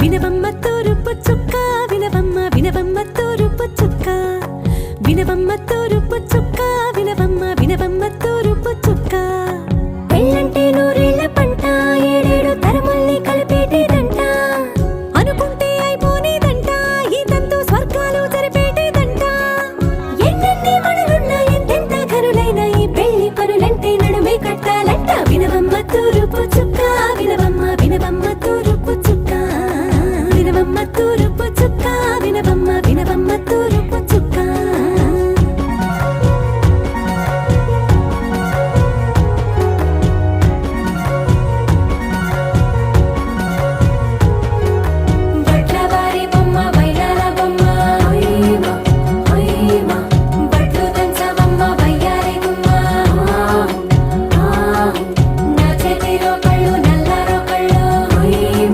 వినవమ్మ తూరుపు చుక్క వినవమ్మ వినవమ్మ తూరుపు చుక్క. వినవమ్మ తూరుపు చుక్క వినవమ్మ వినవమ్మ తూరుపు చుక్క. పెళ్ళంటే నూరేళ్ళ పంట ఏడేడు తరముల్ని కలిపేటేదంట. అనుకుంటే అయిపోనేదంట ఈ స్వర్గాలు జరిపేటేదంట. ఎన్నెన్ని మనులున్నా ఎంతెంత ఈ పెళ్ళి పనులంటే నడుమే కట్టాలంట. వినవమ్మ తూరుపు చుక్క. వినవమ్మ